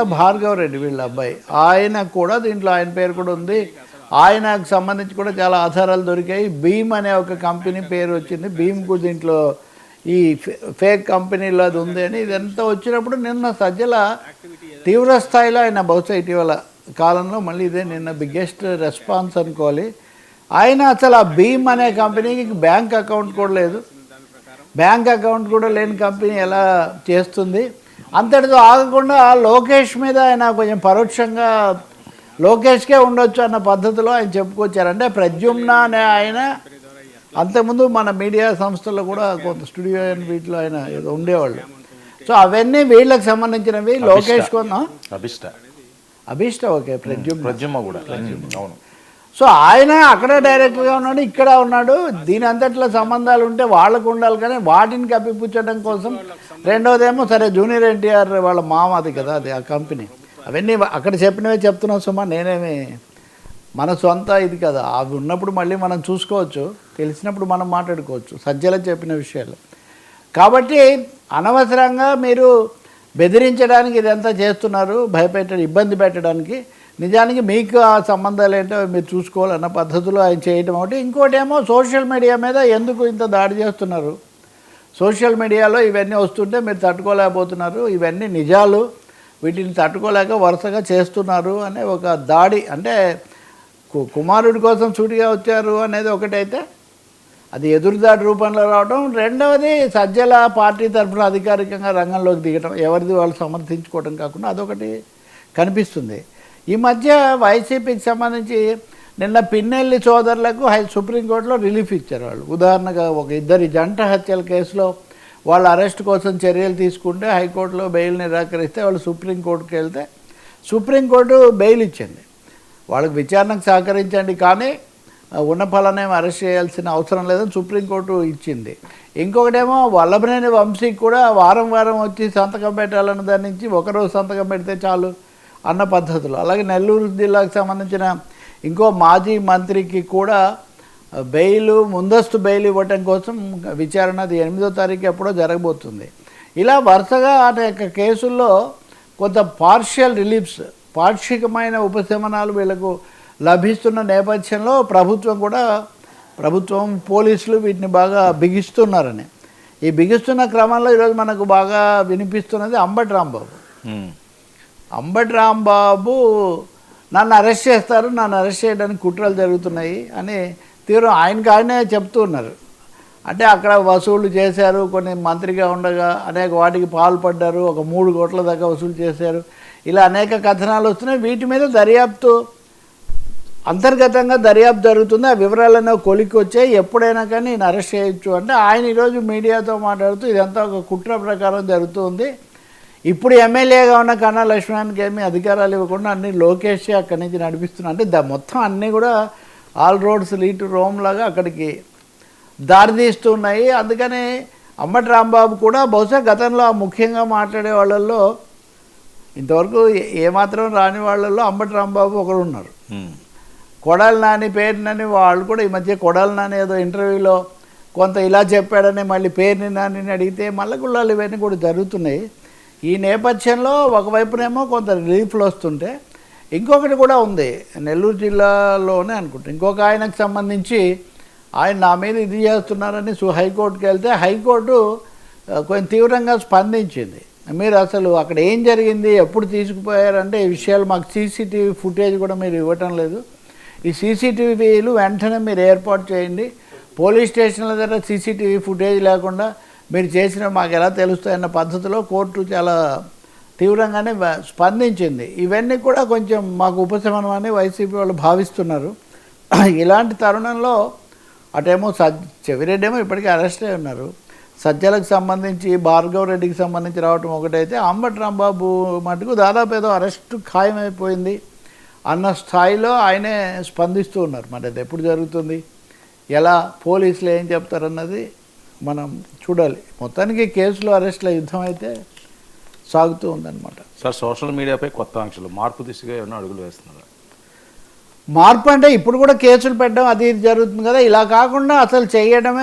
సజ్జల భార్గవ రెడ్డి వీళ్ళ అబ్బాయి. ఆయన కూడా దీంట్లో ఆయన పేరు కూడా ఉంది. ఆయనకు సంబంధించి కూడా చాలా ఆధారాలు దొరికాయి. భీమ్ అనే ఒక కంపెనీ పేరు వచ్చింది. భీమ్ కూడా దీంట్లో ఈ ఫే- ఫేక్ కంపెనీలో అది ఉంది అని ఇదంతా వచ్చినప్పుడు నిన్న సజ్జల తీవ్ర స్థాయిలో ఆయన బహుశా ఇటీవల కాలంలో మళ్ళీ ఇదే నిన్న బిగ్గెస్ట్ రెస్పాన్స్ అనుకోవాలి. ఆయన అసలు ఆ భీమ్ అనే కంపెనీకి బ్యాంక్ అకౌంట్ కూడా లేదు. బ్యాంక్ అకౌంట్ కూడా లేని కంపెనీ ఎలా చేస్తుంది? అంతటితో ఆగకుండా లోకేష్ మీద ఆయన కొంచెం పరోక్షంగా లోకేష్కే ఉండొచ్చు అన్న పద్ధతిలో ఆయన చెప్పుకొచ్చారు అంటే ప్రద్యుమ్న అనే ఆయన అంతకుముందు మన మీడియా సంస్థల్లో కూడా కొంత స్టూడియో అని వీటిలో ఆయన ఏదో ఉండేవాళ్ళు. సో అవన్నీ వీళ్ళకి సంబంధించినవి. లోకేష్ కొన్న. అభిష్ట. అభిష్ట ఓకే ప్రద్యుమ్న. ప్రజ్యుమ్మ కూడా. అవును. సో ఆయన అక్కడ డైరెక్ట్గా ఉన్నాడు ఇక్కడ ఉన్నాడు. దీని అంతట్లో సంబంధాలు ఉంటే వాళ్ళకు ఉండాలి కానీ వాటిని కప్పిపుచ్చడం కోసం రెండోదేమో సరే జూనియర్ ఎన్టీఆర్ వాళ్ళ మామ అది కదా అది ఆ కంపెనీ. అవన్నీ అక్కడ చెప్పినవే చెప్తున్నావు సుమా నేనేమి మన సొంత ఇది కదా. అవి ఉన్నప్పుడు మళ్ళీ మనం చూసుకోవచ్చు తెలిసినప్పుడు మనం మాట్లాడుకోవచ్చు సజ్జల చెప్పిన విషయాలు. కాబట్టి అనవసరంగా మీరు బెదిరించడానికి ఇదంతా చేస్తున్నారు భయపెట్టడం ఇబ్బంది పెట్టడానికి. నిజానికి మీకు ఆ సంబంధాలు ఏంటో మీరు చూసుకోవాలన్న పద్ధతిలో ఆయన చేయటం ఒకటి. ఇంకోటి ఏమో సోషల్ మీడియా మీద ఎందుకు ఇంత దాడి చేస్తున్నారు? సోషల్ మీడియాలో ఇవన్నీ వస్తుంటే మీరు తట్టుకోలేకపోతున్నారు. ఇవన్నీ నిజాలు. వీటిని తట్టుకోలేక వరుసగా చేస్తున్నారు అనే ఒక దాడి. అంటే కు- కుమారుడి కోసం సూటిగా వచ్చారు అనేది ఒకటైతే అది ఎదురుదాడి రూపంలో రావడం రెండవది సజ్జల పార్టీ తరఫున అధికారికంగా రంగంలోకి దిగటం. ఎవరిది వాళ్ళు సమర్థించుకోవడం కాకుండా అదొకటి కనిపిస్తుంది. ఈ మధ్య వైసీపీకి సంబంధించి నిన్న పిన్నెల్లి సోదరులకు హై సుప్రీంకోర్టులో రిలీఫ్ ఇచ్చారు వాళ్ళు. ఉదాహరణగా ఒక ఇద్దరి జంట హత్యల కేసులో వాళ్ళ అరెస్ట్ కోసం చర్యలు తీసుకుంటే హైకోర్టులో బెయిల్ నిరాకరిస్తే వాళ్ళు సుప్రీంకోర్టుకి వెళ్తే సుప్రీంకోర్టు బెయిల్ ఇచ్చింది. వాళ్ళకి విచారణకు సహకరించండి కానీ ఉన్న ఫలానే అరెస్ట్ చేయాల్సిన అవసరం లేదని సుప్రీంకోర్టు ఇచ్చింది. ఇంకొకటేమో వల్లభనేని వంశీకి కూడా వారం వారం వచ్చి సంతకం పెట్టాలన్న దాని నుంచి ఒకరోజు సంతకం పెడితే చాలు. అన్న పద్ధతులు. అలాగే నెల్లూరు జిల్లాకు సంబంధించిన ఇంకో మాజీ మంత్రికి కూడా బెయిల్ ముందస్తు బెయిల్ ఇవ్వటం కోసం విచారణ అది ఎనిమిదో తారీఖు ఎప్పుడో జరగబోతుంది. ఇలా వరుసగా అనేక కేసుల్లో కొంత పార్షియల్ రిలీఫ్స్ పాక్షికమైన ఉపశమనాలు వీళ్ళకు లభిస్తున్న నేపథ్యంలో ప్రభుత్వం కూడా ప్రభుత్వం పోలీసులు వీటిని బాగా బిగిస్తున్నారని. ఈ బిగిస్తున్న క్రమంలో ఈరోజు మనకు బాగా వినిపిస్తున్నది అంబటి రాంబాబు. అంబటి రాంబాబు నన్ను అరెస్ట్ చేస్తారు నన్ను అరెస్ట్ చేయడానికి కుట్రలు జరుగుతున్నాయి అని తీవ్రం ఆయన ఆయనే చెప్తూ ఉన్నారు. అంటే అక్కడ వసూళ్ళు చేశారు కొన్ని మంత్రిగా ఉండగా అనేక వాటికి పాల్పడ్డారు ఒక మూడు కోట్ల దాకా వసూలు చేశారు. ఇలా అనేక కథనాలు వస్తున్నాయి వీటి మీద దర్యాప్తు అంతర్గతంగా దర్యాప్తు జరుగుతుంది. ఆ వివరాలనే కొలికి వచ్చాయి ఎప్పుడైనా కానీ నేను అరెస్ట్ చేయొచ్చు అంటే ఆయన ఈరోజు మీడియాతో మాట్లాడుతూ ఇదంతా ఒక కుట్ర ప్రకారం జరుగుతుంది ఇప్పుడు ఎమ్మెల్యేగా ఉన్న కన్నా లక్ష్మణానికి ఏమీ అధికారాలు ఇవ్వకుండా అన్ని లోకేష్ అక్కడి నుంచి నడిపిస్తున్నా అంటే ద మొత్తం అన్నీ కూడా ఆల్ రోడ్స్ లీటు రోమ్ లాగా అక్కడికి దారితీస్తున్నాయి. అందుకని అమ్మటి రాంబాబు కూడా బహుశా గతంలో ముఖ్యంగా మాట్లాడే వాళ్ళల్లో ఇంతవరకు ఏ- ఏమాత్రం రాని వాళ్ళల్లో అంబటి రాంబాబు ఒకడు ఉన్నారు. ఉమ్. కొడాలి నాని పేరునని వాళ్ళు కూడా ఈ మధ్య కొడాలి నాని ఏదో ఇంటర్వ్యూలో కొంత ఇలా చెప్పాడని మళ్ళీ పేరుని నాని అడిగితే మల్లగుళ్ళాలు ఇవన్నీ కూడా జరుగుతున్నాయి. ఈ నేపథ్యంలో ఒకవైపునేమో కొంత రిలీఫ్లు వస్తుంటే ఇంకొకటి కూడా ఉంది. నెల్లూరు జిల్లాలోనే అనుకుంటా. ఇంకొక ఆయనకు సంబంధించి ఆయన నా మీద ఇది చేస్తున్నారని సు హైకోర్టుకి వెళ్తే హైకోర్టు కొంచెం తీవ్రంగా స్పందించింది. మీరు అసలు అక్కడ ఏం జరిగింది ఎప్పుడు తీసుకుపోయారంటే ఈ విషయాలు మాకు సీసీటీవీ ఫుటేజ్ కూడా మీరు ఇవ్వటం లేదు. ఈ సీసీటీవీలు వెంటనే మీరు ఏర్పాటు చేయండి. పోలీస్ స్టేషన్ల దగ్గర సీసీటీవీ ఫుటేజ్ లేకుండా మీరు చేసిన మాకు ఎలా తెలుస్తాయన్న పద్ధతిలో కోర్టు చాలా తీవ్రంగానే స్పందించింది. ఇవన్నీ కూడా కొంచెం మాకు ఉపశమనం అని వైసీపీ వాళ్ళు భావిస్తున్నారు. ఇలాంటి తరుణంలో అటేమో సజ్ చెవిరెడ్డి ఏమో ఇప్పటికీ అరెస్ట్ అయి ఉన్నారు. సజ్జలకు సంబంధించి భార్గవ్ రెడ్డికి సంబంధించి రావటం ఒకటైతే అంబటి రాంబాబు మటుకు దాదాపు ఏదో అరెస్ట్ ఖాయమైపోయింది అన్న స్థాయిలో ఆయనే స్పందిస్తూ ఉన్నారు. మరి అది ఎప్పుడు జరుగుతుంది? ఎలా పోలీసులు ఏం చెప్తారన్నది మనం చూడాలి. మొత్తానికి కేసులో అరెస్ట్ల యుద్ధం అయితే సాగుతూ ఉందన్నమాట. సార్ సోషల్ మీడియాపై కొత్త ఆంక్షలు మార్పు దిశగా ఏమైనా అడుగులు వేస్తున్నారు? మార్పు అంటే ఇప్పుడు కూడా కేసులు పెట్టడం అది ఇది జరుగుతుంది కదా. ఇలా కాకుండా అసలు చేయడమే